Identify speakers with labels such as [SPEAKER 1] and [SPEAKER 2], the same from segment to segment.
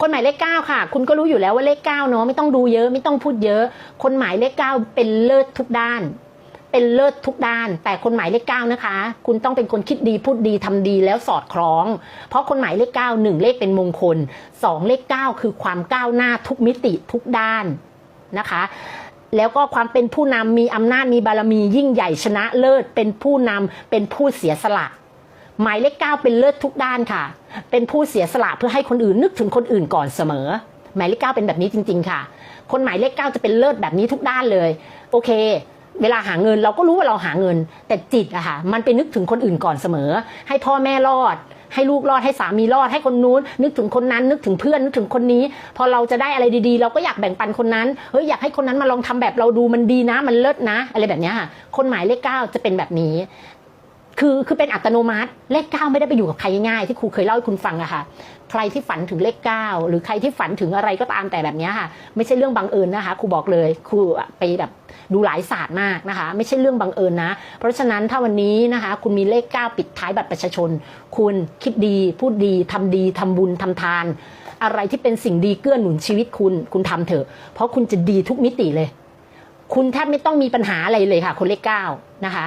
[SPEAKER 1] คนหมายเลขเก้าค่ะ คุณก็รู้อยู่แล้วว่าเลขเก้าเนาะไม่ต้องดูเยอะไม่ต้องพูดเยอะ คนหมายเลขเก้าเป็นเลิศทุกด้าน เป็นเลิศทุกด้าน แต่คนหมายเลขเก้านะคะ คุณต้องเป็นคนคิดดีพูดดีทำดีแล้วสอดคล้อง เพราะคนหมายเลขเก้าหนึ่งเลขเป็นมงคลสองเลขเก้าคือความก้าวหน้าทุกมิติทุกด้านนะคะแล้วก็ความเป็นผู้นำมีอำนาจมีบารมียิ่งใหญ่ชนะเลิศ เป็นผู้นำเป็นผู้เสียสละ หมายเลขเก้าเป็นเลิศทุกด้านค่ะ เป็นผู้เสียสละเพื่อให้คนอื่นนึกถึงคนอื่นก่อนเสมอ หมายเลขเก้าเป็นแบบนี้จริง ๆ ค่ะ คนหมายเลขเก้าจะเป็นเลิศแบบนี้ทุกด้านเลย โอเค เวลาหาเงินเราก็รู้ว่าเราหาเงิน แต่จิตอะค่ะ มันไปนึกถึงคนอื่นก่อนเสมอ ให้พ่อแม่รอด ให้ลูกรอดให้สามีรอด ให้คนนู้น นึกถึงคนนั้น นึกถึงเพื่อนนึกถึงคนนี้ พอเราจะได้อะไรดีๆ เราก็อยากแบ่งปันคนนั้นเฮ้ยอยากให้คนนั้นมาลองทำแบบเราดูมันดีนะ มันเลิศนะ อะไรแบบนี้ค่ะคนหมายเลขเก้าจะเป็นแบบนี้ คือคือเป็นอัตโนมัติ เลขเก้าไม่ได้ไปอยู่กับใครง่ายๆที่ครูเคยเล่าให้คุณฟังอะค่ะ ใครที่ฝันถึงเลขเก้าหรือใครที่ฝันถึงอะไรก็ตามแต่แบบนี้ค่ะ ไม่ใช่เรื่องบังเอิญนะคะครูบอกเลยครูไปแบบดูหลายศาสตร์มากนะคะ ไม่ใช่เรื่องบังเอิญนะ เพราะฉะนั้นถ้าวันนี้นะคะ คุณมีเลขเก้าปิดท้ายบัตรประชาชน คุณคิดดี พูดดีทำดีทำบุญทำทาน อะไรที่เป็นสิ่งดีเกื้อหนุนชีวิตคุณคุณทำเถอะ เพราะคุณจะดีทุกมิติเลย คุณแทบไม่ต้องมีปัญหาอะไรเลยค่ะ คนเลขเก้านะคะ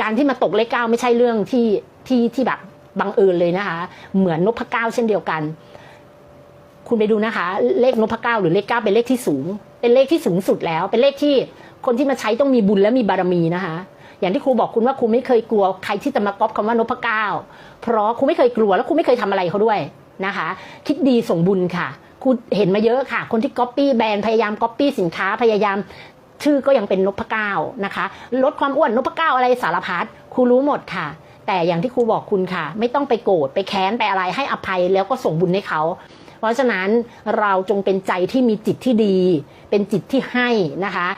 [SPEAKER 1] การที่มาตกเลขเก้าไม่ใช่เรื่องที่ที่ที่แบบบังเอิญเลยนะคะ เหมือนนพเก้าเช่นเดียวกัน คุณไปดูนะคะ เลขนพเก้าหรือเลขเก้าเป็นเลขที่สูง เป็นเลขที่สูงสุดแล้ว เป็นเลขที่คนที่มาใช้ต้องมีบุญและมีบารมีนะคะ อย่างที่ครูบอกคุณว่าครูไม่เคยกลัวใครที่จะมาก๊อปคำว่านพเก้าเพราะครูไม่เคยกลัว แล้วครูไม่เคยทำอะไรเขาด้วยนะคะ คิดดีส่งบุญค่ะครูเห็นมาเยอะค่ะ คนที่ก๊อปปี้แบรนด์พยายามก๊อปปี้สินค้าพยายาม ชื่อก็ยังเป็นนพเก้านะคะ ลดความอ้วนนพเก้าอะไรสารพัดครูรู้หมดค่ะ แต่อย่างที่ครูบอกคุณค่ะ ไม่ต้องไปโกรธไปแค้นไปอะไรให้อภัยแล้วก็ส่งบุญให้เขา เพราะฉะนั้นเราจงเป็นใจที่มีจิตที่ดี เป็นจิตที่ให้นะคะ